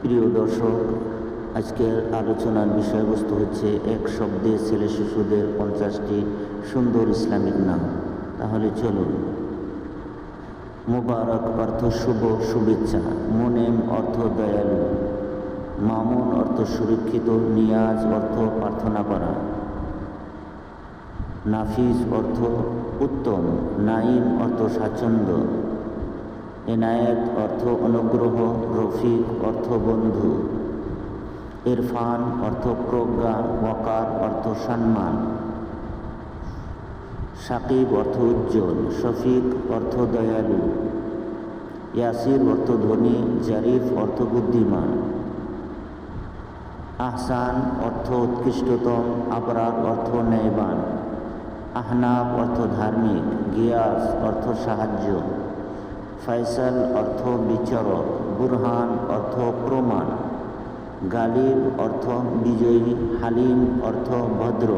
প্রিয় দর্শক, আজকের আলোচনার বিষয়বস্তু হচ্ছে এক শব্দে ছেলে শিশুদের পঞ্চাশটি সুন্দর ইসলামিক নাম। তাহলে চলুন। মুবারক অর্থ শুভ শুভেচ্ছা, মুনেম অর্থ দয়ালু। মামুন অর্থ সুরক্ষিত, নিয়াজ অর্থ প্রার্থনা করা। নাফিস অর্থ উত্তম নাইম অর্থ স্বাচ্ছন্দ্য। এনায়েত অর্থ অনুগ্রহ, রফিক অর্থ বন্ধু। ইরফান অর্থ প্রজ্ঞা, ওয়াকার অর্থ সম্মান। সাকিব অর্থ উজ্জ্বল, শফিক অর্থ দয়ালু। ইয়াসির অর্থ ধনী, জারিফ অর্থ বুদ্ধিমান। আহসান অর্থ উৎকৃষ্টতম, আবরার অর্থ ন্যায়বান। আহনাব অর্থ ধার্মিক, গিয়াস অর্থ সাহায্য ফয়সাল অর্থ বিচারক, বুরহান অর্থ প্রমাণ, গালিব অর্থ বিজয়ী, হালিম অর্থ ভদ্র,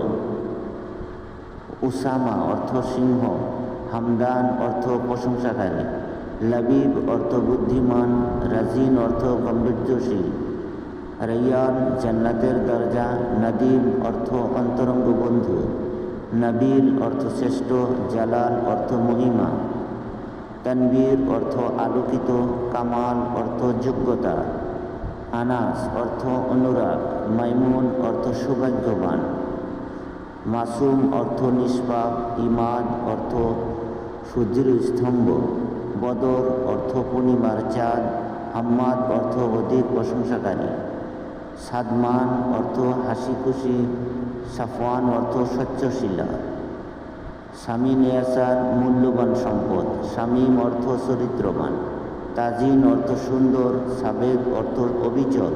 উসামা অর্থ সিংহ, হামদান অর্থ প্রশংসাকারী, লাবিব অর্থ বুদ্ধিমান, রাজিন অর্থ গাম্ভীর্যশীল, রাইয়ান জান্নাতের দরজা, নদীম অর্থ অন্তরঙ্গ বন্ধু নবীল অর্থ শ্রেষ্ঠ, জালাল অর্থ মহিমা। তানবীর অর্থ আলোকিত, কামাল অর্থ যোগ্যতা। আনাস অর্থ অনুরাগ, মাইমুন অর্থ সৌভাগ্যবান। মাসুম অর্থ নিষ্পাপ, ইমাদ অর্থ সুদৃঢ় স্তম্ভ। বদর অর্থ পূর্ণিমার চাঁদ, হাম্মাদ অর্থ অধিক প্রশংসাকারী। সাদমান অর্থ হাসি খুশি সাফওয়ান অর্থ স্বচ্ছশীলা। স্বামী নেয়াসার মূল্যবান সম্পদ স্বামী অর্থ চরিত্রবান। তাজিন অর্থ সুন্দর, সাবেক অর্থ অবিচল।